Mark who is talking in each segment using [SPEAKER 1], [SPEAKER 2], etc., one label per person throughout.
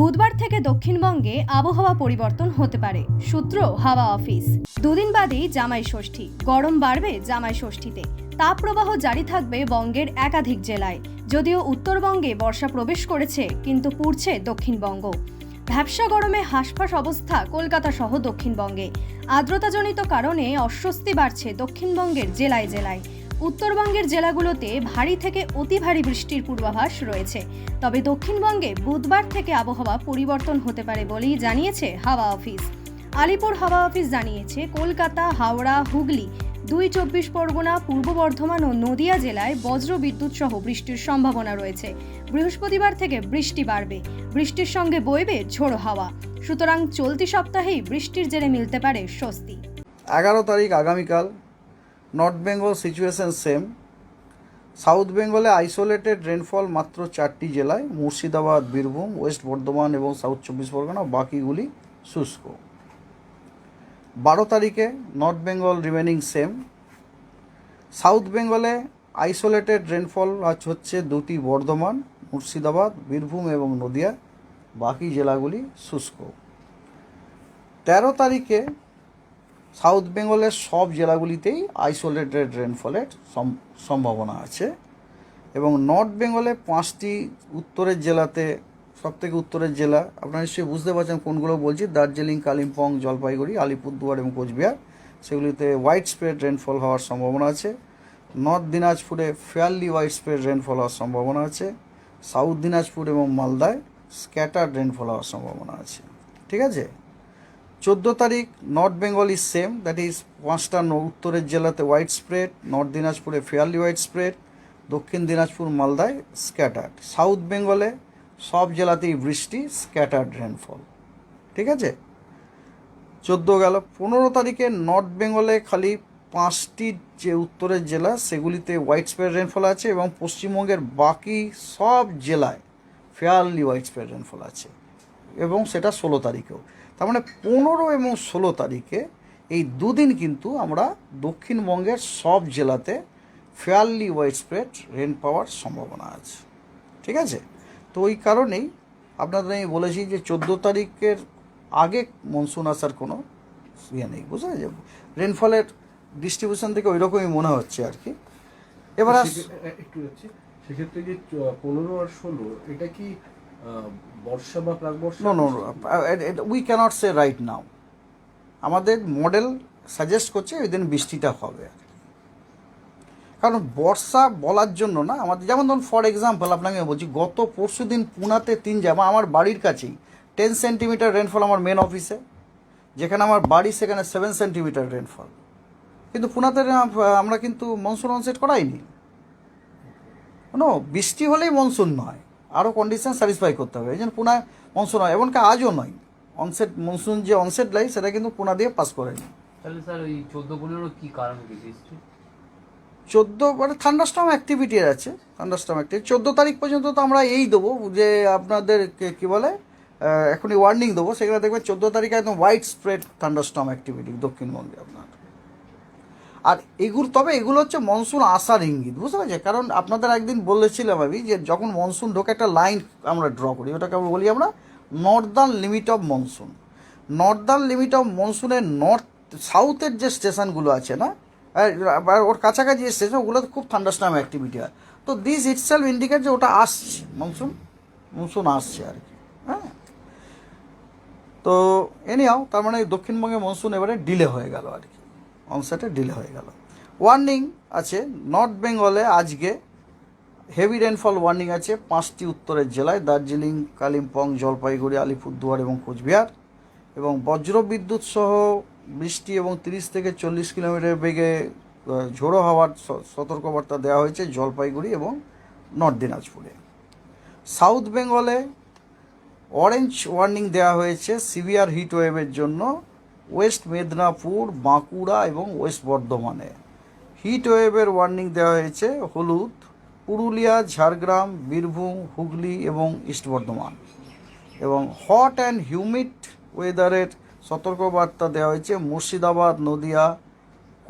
[SPEAKER 1] বুধবার থেকে দক্ষিণবঙ্গে আবহাওয়া পরিবর্তন হতে পারে সূত্র হাওয়া অফিস দুদিন বাদেই জামাই ষষ্ঠী গরম বাড়বে জামাই ষষ্ঠীতে তাপপ্রবাহ জারি থাকবে বঙ্গের একাধিক জেলায় যদিও উত্তরবঙ্গে বর্ষা প্রবেশ করেছে কিন্তু পুড়ছে দক্ষিণবঙ্গ ভ্যাবসা গরমে হাসফাস অবস্থা কলকাতা সহ দক্ষিণবঙ্গে আর্দ্রতাজনিত কারণে অস্বস্তি বাড়ছে দক্ষিণবঙ্গের জেলায় জেলায় উত্তরবঙ্গের জেলাগুলোতে ভারী থেকে অতি ভারী বৃষ্টির পূর্বাভাস রয়েছে তবে দক্ষিণবঙ্গে বুধবার থেকে আবহাওয়া পরিবর্তন হতে পারে বলেই জানিয়েছে হাওয়া অফিস আলিপুর হাওয়া অফিস জানিয়েছে কলকাতা হাওড়া হুগলি দুই চব্বিশ পরগনা পূর্ব বর্ধমান ও নদিয়া জেলায় বজ্র বিদ্যুৎ সহ বৃষ্টির সম্ভাবনা রয়েছে বৃহস্পতিবার থেকে বৃষ্টি বাড়বে বৃষ্টির সঙ্গে বইবে ঝোড়ো হাওয়া সুতরাং চলতি সপ্তাহেই বৃষ্টির জেরে মিলতে পারে স্বস্তি
[SPEAKER 2] এগারো তারিখ আগামীকাল North Bengal situation same South বেঙ্গলে আইসোলেটেড রেনফল মাত্র চারটি জেলায় মুর্শিদাবাদ বীরভূম ওয়েস্ট বর্ধমান এবং সাউথ চব্বিশ পরগনা বাকিগুলি শুষ্ক বারো তারিখে North Bengal remaining same South বেঙ্গলে আইসোলেটেড রেনফল আজ হচ্ছে দুটি বর্ধমান মুর্শিদাবাদ বীরভূম এবং নদিয়া বাকি জেলাগুলি শুষ্ক তেরো তারিখে সাউথ বেঙ্গলের সব জেলাগুলিতেই আইসোলেটেড রেনফলের সম্ভাবনা আছে এবং নর্থ বেঙ্গলে পাঁচটি উত্তরের জেলাতে সবথেকে উত্তরের জেলা আপনারা নিশ্চয়ই বুঝতে পারছেন কোনগুলো বলছি দার্জিলিং কালিম্পং জলপাইগুড়ি আলিপুরদুয়ার এবং কোচবিহার সেগুলিতে হোয়াইট স্প্রেড রেনফল হওয়ার সম্ভাবনা আছে নর্থ দিনাজপুরে ফেয়ারলি হোয়াইট স্প্রেড রেনফল হওয়ার সম্ভাবনা আছে সাউথ দিনাজপুর এবং মালদায় স্ক্যাটার্ড রেনফল হওয়ার সম্ভাবনা আছে ঠিক আছে চোদ্দো তারিখ North Bengal is same that is পাঁচটা উত্তরের জেলাতে হোয়াইট স্প্রেড নর্থ দিনাজপুরে ফেয়ারলি হোয়াইট স্প্রেড দক্ষিণ দিনাজপুর মালদায় স্ক্যাটার্ড সাউথ বেঙ্গলে সব জেলাতেই বৃষ্টি স্ক্যাটার্ড রেনফল ঠিক আছে চোদ্দো গেল পনেরো তারিখে নর্থ বেঙ্গলে খালি পাঁচটি যে উত্তরের জেলা সেগুলিতে হোয়াইট স্প্রেড রেনফল আছে এবং পশ্চিমবঙ্গের বাকি সব জেলায় ফেয়ারলি হোয়াইট স্প্রেড রেনফল আছে এবং সেটা ষোলো তারিখেও তার মানে পনেরো এবং ষোলো তারিখে এই দুদিন কিন্তু আমরা দক্ষিণবঙ্গের সব জেলাতে ফেয়ারলি ওয়াইড স্প্রেড রেন পাওয়ার সম্ভাবনা আছে ঠিক আছে তো ওই কারণেই আপনাদের আমি বলেছি যে চোদ্দো তারিখের আগে মনসুন আসার কোনো ইয়ে নেই বুঝলেন যে রেনফলের ডিস্ট্রিবিউশন থেকে ওই রকমই মনে হচ্ছে আর কি এবার
[SPEAKER 3] একটু সেক্ষেত্রে যে পনেরো আর ষোলো এটা কি
[SPEAKER 2] we can't say right now আমাদের মডেল সাজেস্ট করছে ওই দিন বৃষ্টিটা হবে আর কারণ বর্ষা বলার জন্য না আমাদের যেমন ধরুন ফর এক্সাম্পল আপনাকে বলছি গত পরশু দিন পুনাতে তিন জামা আমার বাড়ির কাছেই টেন সেন্টিমিটার রেনফল আমার মেন অফিসে যেখানে আমার বাড়ি সেখানে সেভেন সেন্টিমিটার রেনফল কিন্তু পুনাতে আমরা কিন্তু মনসুন অনসেট করাইনি কোনো বৃষ্টি হলেই মনসুন নয় আরও কন্ডিশন স্যাটিসফাই করতে হবে এই জন্য পুনা মনসুন হয় এমনকি আজও নয় অনসেট মনসুন যে অনসেট লাই সেটা কিন্তু পুনা দিয়ে পাস করে তাহলে স্যার ওই চোদ্দো পনেরো কী কারণ মানে থান্ডারস্টম অ্যাক্টিভিটি আছে থান্ডারস্টম অ্যাক্টিভিটি চোদ্দো তারিখ পর্যন্ত তো আমরা এই দেবো যে আপনাদের কী বলে এখনই ওয়ার্নিং দেবো সেখানে দেখবেন চোদ্দো তারিখে একদম হোয়াইট স্প্রেড থান্ডারস্টম অ্যাক্টিভিটি দক্ষিণবঙ্গে আপনার আর এগুলো তবে এগুলো হচ্ছে মনসুন আসার ইঙ্গিত বুঝতে পারছি কারণ আপনাদের একদিন বলেছিলাম আমি যে যখন মনসুন ঢোকে একটা লাইন আমরা ড্র করি ওটাকে আমরা বলি আমরা northern limit of monsoon northern limit of মনসুনের নর্থ সাউথের যে স্টেশনগুলো আছে না ওর কাছাকাছি যে স্টেশন ওগুলোতে খুব থান্ডারস্টাম অ্যাক্টিভিটি হয় তো দিস সেলফ ইন্ডিকেট যে ওটা আসছে মনসুন মনসুন আসছে আর কি হ্যাঁ তো এনিহাও তার মানে দক্ষিণবঙ্গে মনসুন এবারে ডিলে হয়ে গেল আর কি অনসারটা ডিলে হয়ে গেল ওয়ার্নিং আছে নর্থ বেঙ্গলে আজকে হেভি রেনফল ওয়ার্নিং আছে পাঁচটি উত্তরের জেলায় দার্জিলিং কালিম্পং জলপাইগুড়ি আলিপুরদুয়ার এবং কোচবিহার এবং বিদ্যুৎ সহ বৃষ্টি এবং তিরিশ থেকে চল্লিশ কিলোমিটার বেগে ঝোড়ো হওয়ার সতর্কবার্তা দেওয়া হয়েছে জলপাইগুড়ি এবং নর্থ দিনাজপুরে সাউথ বেঙ্গলে অরেঞ্জ ওয়ার্নিং দেওয়া হয়েছে সিভিয়ার হিট ওয়েভের জন্য ওয়েস্ট মেদিনীপুর বাঁকুড়া এবং ওয়েস্ট বর্ধমানে হিট ওয়েভের ওয়ার্নিং দেওয়া হয়েছে হলুদ পুরুলিয়া ঝাড়গ্রাম বীরভূম হুগলি এবং ইস্ট বর্ধমান এবং হট অ্যান্ড হিউমিড ওয়েদারের সতর্কবার্তা দেওয়া হয়েছে মুর্শিদাবাদ নদিয়া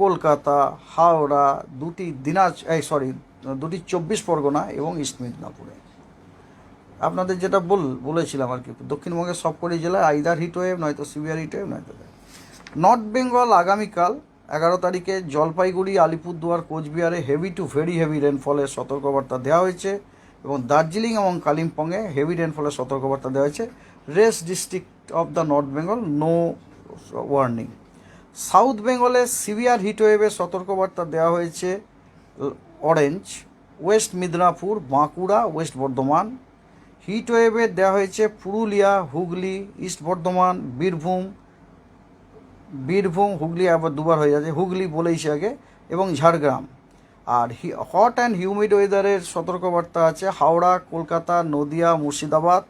[SPEAKER 2] কলকাতা হাওড়া দুটি দিনাজ এই সরি দুটি চব্বিশ পরগনা এবং ইস্ট মেদিনীপুরে আপনাদের যেটা বল বলেছিলাম আর কি দক্ষিণবঙ্গের সবকটি জেলায় আইদার হিট ওয়েভ নয়তো সিভিয়ার হিট ওয়েভ নয়তো নর্থ বেঙ্গল আগামীকাল এগারো তারিখে জলপাইগুড়ি আলিপুরদুয়ার কোচবিহারে হেভি টু ভেরি হেভি রেনফলের সতর্কবার্তা দেওয়া হয়েছে এবং দার্জিলিং এবং কালিম্পংয়ে হেভি রেনফলের সতর্কবার্তা দেওয়া হয়েছে rest district of the North Bengal no warning South বেঙ্গলে সিভিয়ার হিটওয়েভের সতর্কবার্তা দেওয়া হয়েছে orange West Midnapore Bankura West Bardhaman হিটওয়েভে দেওয়া হয়েছে পুরুলিয়া হুগলি ইস্ট বর্ধমান বীরভূম বীরভূম হুগলি আবার দুবার হয়ে যাচ্ছে হুগলি বলেইছে আগে এবং ঝাড়গ্রাম আর হট অ্যান্ড হিউমিড ওয়েদারের সতর্কবার্তা আছে Howrah Kolkata Nadia Murshidabad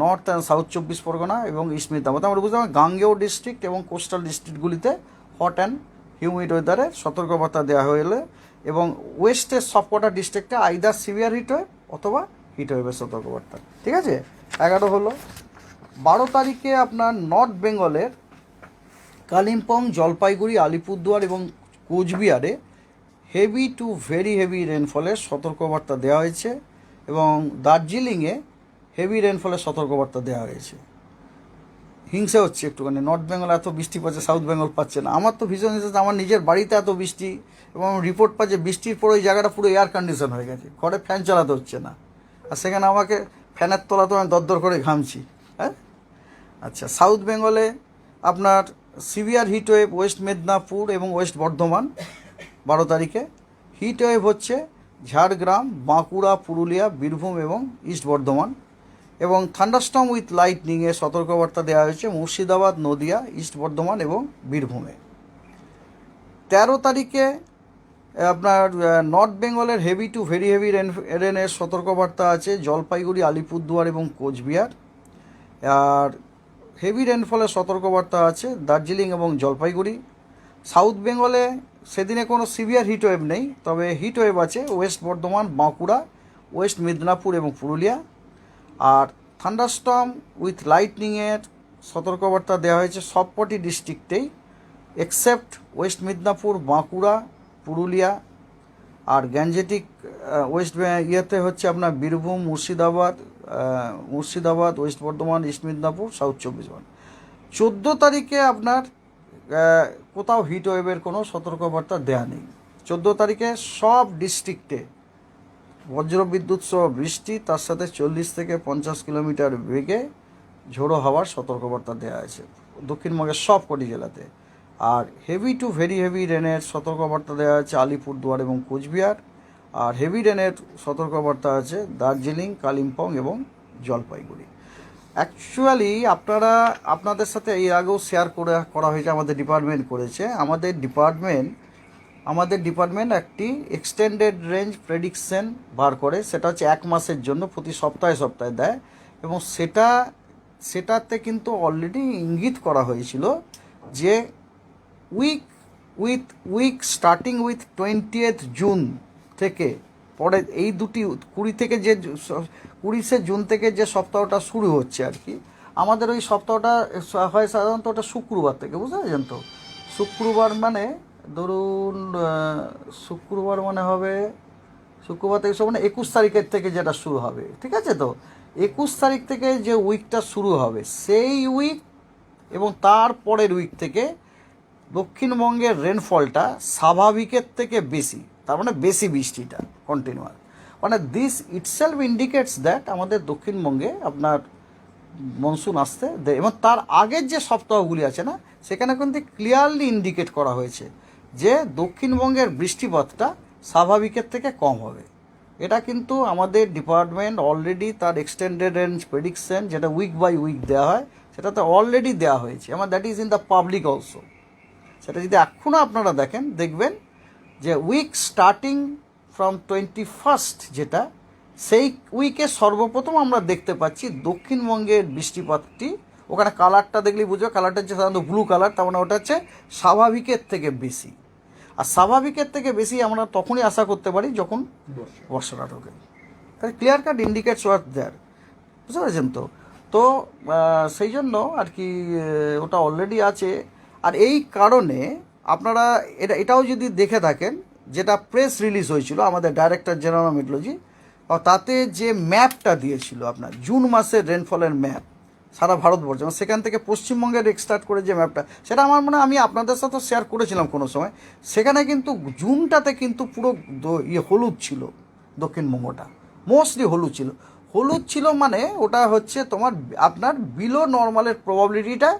[SPEAKER 2] North and South চব্বিশ পরগনা এবং ইস্ট আমরা মানে বুঝতে পারি গাঙ্গেয় ডিস্ট্রিক্ট এবং কোস্টাল ডিস্ট্রিক্টগুলিতে হট অ্যান্ড হিউমিড ওয়েদারের সতর্কবার্তা দেওয়া হলে এবং ওয়েস্টের সবকটা ডিস্ট্রিক্টে আইদার সিভিয়ার হিট হয়ে অথবা হিট হয়ে সতর্কবার্তা ঠিক আছে এগারো হলো বারো তারিখে আপনার নর্থ বেঙ্গলের কালিম্পং জলপাইগুড়ি আলিপুরদুয়ার এবং কোচবিহারে হেভি টু ভেরি হেভি রেনফলের সতর্কবার্তা দেওয়া হয়েছে এবং দার্জিলিংয়ে হেভি রেনফলের সতর্কবার্তা দেওয়া হয়েছে হিংসা হচ্ছে একটুখানি নর্থ বেঙ্গল এত বৃষ্টি পাচ্ছে সাউথ বেঙ্গল পাচ্ছে না আমার তো ভীষণ হিসেবে আমার নিজের বাড়িতে এত বৃষ্টি এবং রিপোর্ট পাচ্ছে বৃষ্টির পরে ওই জায়গাটা পুরো এয়ার কন্ডিশন হয়ে গেছে ঘরে ফ্যান চালাতে হচ্ছে না আর সেখানে আমাকে ফ্যানের তলাতে আমি দরদর করে ঘামছি হ্যাঁ আচ্ছা সাউথ বেঙ্গলে আপনার সিভিয়ার হিটওয়েভ ওয়েস্ট মেদিনীপুর এবং ওয়েস্ট বর্ধমান বারো তারিখে হিটওয়েভ হচ্ছে ঝাড়গ্রাম বাঁকুড়া পুরুলিয়া বীরভূম এবং ইস্ট বর্ধমান এবং থান্ডারস্টম উইথ লাইটনিংয়ে সতর্কবার্তা দেওয়া হয়েছে মুর্শিদাবাদ নদিয়া ইস্ট বর্ধমান এবং বীরভূমে তেরো তারিখে আপনার নর্থ বেঙ্গলের heavy to very heavy rain রেনের সতর্কবার্তা আছে জলপাইগুড়ি আলিপুরদুয়ার এবং কোচবিহার আর হেভি রেনফলের সতর্কবার্তা আছে দার্জিলিং এবং জলপাইগুড়ি সাউথ বেঙ্গলে সেদিনে কোনো সিভিয়ার হিট ওয়েভ নেই তবে হিট ওয়েভ আছে ওয়েস্ট বর্ধমান বাঁকুড়া ওয়েস্ট মিদনাপুর এবং পুরুলিয়া আর থান্ডারস্টম উইথ লাইটনিংয়ের সতর্কবার্তা দেওয়া হয়েছে সবকটি ডিস্ট্রিক্টেই এক্সেপ্ট ওয়েস্ট মিদনাপুর বাঁকুড়া পুরুলিয়া আর গ্যাঞ্জেটিক ওয়েস্ট ইয়েতে হচ্ছে আপনার Birbhum Murshidabad Murshidabad West Bardhaman east Medinipur south চব্বিশ পরগনা চোদ্দো তারিখে আপনার কোথাও হিট ওয়েভের কোনো সতর্কবার্তা দেয়া নেই চোদ্দো তারিখে সব ডিস্ট্রিক্টে বজ্রবিদ্যুৎ সহ বৃষ্টি তার সাথে চল্লিশ থেকে পঞ্চাশ কিলোমিটার বেগে ঝোড়ো হওয়ার সতর্কবার্তা দেওয়া আছে দক্ষিণবঙ্গের সব কটি জেলাতে আর হেভি টু ভেরি হেভি রেনের সতর্কবার্তা দেওয়া হয়েছে আলিপুরদুয়ার এবং কোচবিহার আর হেভি রেনের সতর্কবার্তা আছে দার্জিলিং কালিম্পং এবং জলপাইগুড়ি অ্যাকচুয়ালি আপনারা আপনাদের সাথে এর আগেও শেয়ার করে করা হয়েছে আমাদের ডিপার্টমেন্ট করেছে আমাদের ডিপার্টমেন্ট আমাদের ডিপার্টমেন্ট একটি এক্সটেন্ডেড রেঞ্জ প্রেডিকশন বার করে সেটা হচ্ছে এক মাসের জন্য প্রতি সপ্তাহে সপ্তাহে দেয় এবং সেটা সেটাতে কিন্তু অলরেডি ইঙ্গিত করা হয়েছিল যে week with week starting with twenty June থেকে পরে এই দুটি কুড়ি থেকে যে কুড়িশে জুন থেকে যে সপ্তাহটা শুরু হচ্ছে আর কি আমাদের ওই সপ্তাহটা হয় সাধারণত ওটা শুক্রবার থেকে বুঝতে পারছেন তো শুক্রবার মানে ধরুন শুক্রবার মানে হবে শুক্রবার থেকে সব মানে একুশ তারিখের থেকে যেটা শুরু হবে ঠিক আছে তো একুশ তারিখ থেকে যে উইকটা শুরু হবে সেই উইক এবং তার পরের উইক থেকে দক্ষিণবঙ্গের রেনফলটা স্বাভাবিকের থেকে বেশি তার মানে বেশি বৃষ্টিটা কন্টিনিউয়াস মানে দিস ইটসেলফ ইন্ডিকেটস দ্যাট আমাদের দক্ষিণবঙ্গে আপনার মনসুন আসতে দেয় এবং তার আগের যে সপ্তাহগুলি আছে না সেখানে কিন্তু ক্লিয়ারলি ইন্ডিকেট করা হয়েছে যে দক্ষিণবঙ্গের বৃষ্টিপাতটা স্বাভাবিকের থেকে কম হবে এটা কিন্তু আমাদের ডিপার্টমেন্ট অলরেডি তার এক্সটেন্ডেড রেঞ্জ প্রেডিকশন যেটা উইক বাই উইক দেওয়া হয় সেটাতে অলরেডি দেওয়া হয়েছে আমার that is in the public also সেটা যদি এখনও আপনারা দেখেন দেখবেন যে week starting from twenty first যেটা সেই উইকে সর্বপ্রথম আমরা দেখতে পাচ্ছি দক্ষিণবঙ্গের বৃষ্টিপাতটি ওখানে কালারটা দেখলেই বুঝো কালারটা হচ্ছে সাধারণত ব্লু কালার তার মানে ওটা হচ্ছে স্বাভাবিকের থেকে বেশি আর স্বাভাবিকের থেকে বেশি আমরা তখনই আশা করতে পারি যখন বর্ষাটা ঢোকে তাহলে clear cut indicates where there বুঝতে পারছেন তো তো সেই জন্য আর কি ওটা অলরেডি আছে আর এই কারণে আপনারা এটা এটাও যদি দেখে থাকেন যেটা প্রেস রিলিজ হয়েছিল আমাদের ডাইরেক্টর জেনারেল মেটলজি তাতে যে ম্যাপটা দিয়েছিল আপনার জুন মাসের রেনফলের ম্যাপ সারা ভারতবর্ষ এবং মানে সেখান থেকে পশ্চিমবঙ্গের এক্সটার্ট করে যে ম্যাপটা সেটা আমার মনে আমি আপনাদের সাথে শেয়ার করেছিলাম কোনো সময় সেখানে কিন্তু জুনটাতে কিন্তু পুরো ইয়ে হলুদ ছিল দক্ষিণবঙ্গটা মোস্টলি হলুদ ছিল হলুদ ছিল মানে ওটা হচ্ছে তোমার আপনার বিলো নর্মালের প্রবাবিলিটিটা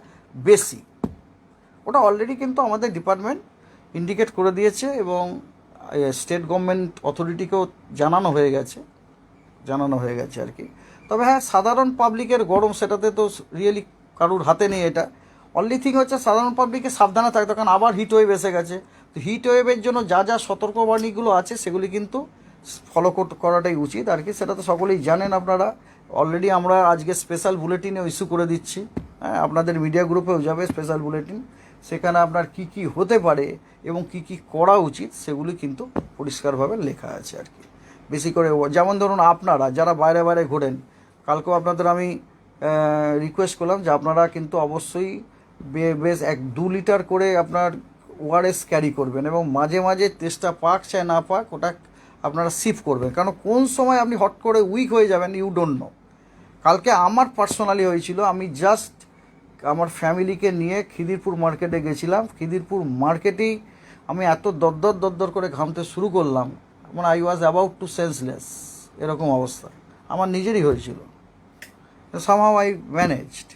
[SPEAKER 2] বেশি ওটা অলরেডি কিন্তু আমাদের ডিপার্টমেন্ট ইন্ডিকেট করে দিয়েছে এবং স্টেট গভর্নমেন্ট অথরিটিকেও জানানো হয়ে গেছে জানানো হয়ে গেছে আর কি তবে হ্যাঁ সাধারণ পাবলিকের গরম সেটাতে তো রিয়েলি কারুর হাতে নেই এটা অনলি থিং হচ্ছে সাধারণ পাবলিকে সাবধানে থাকে কারণ আবার হিট ওয়েভ এসে গেছে তো হিট ওয়েভের জন্য যা যা সতর্কবাণীগুলো আছে সেগুলি কিন্তু ফলো করাটাই উচিত আর কি সেটা তো সকলেই জানেন আপনারা অলরেডি আমরা আজকে স্পেশাল বুলেটিনও ইস্যু করে দিচ্ছি হ্যাঁ আপনাদের মিডিয়া গ্রুপেও যাবে স্পেশাল বুলেটিন সেখানে আপনার কি কি হতে পারে এবং কি কি করা উচিত সেগুলি কিন্তু পরিষ্কারভাবে লেখা আছে আর কি বেশি করে যেমন ধরুন আপনারা যারা বাইরে বাইরে ঘোরেন কালকেও আপনাদের আমি রিকোয়েস্ট করলাম যে আপনারা কিন্তু অবশ্যই বেশ এক দু লিটার করে আপনার ওআরএস ক্যারি করবেন এবং মাঝে মাঝে তেষ্টা পাক চায় না পাক ওটা আপনারা সিফ করবেন কারণ কোন সময় আপনি হট করে উইক হয়ে যাবেন ইউ ডোন্ট নো কালকে আমার পার্সোনালি হয়েছিল আমি জাস্ট আমার ফ্যামিলিকে নিয়ে খিদিরপুর মার্কেটে গেছিলাম খিদিরপুর মার্কেটেই আমি এত দরদর দরদর করে ঘামতে শুরু করলাম মানে I was about to senseless এরকম অবস্থা আমার নিজেরই হয়েছিল সামহাও আই ম্যানেজড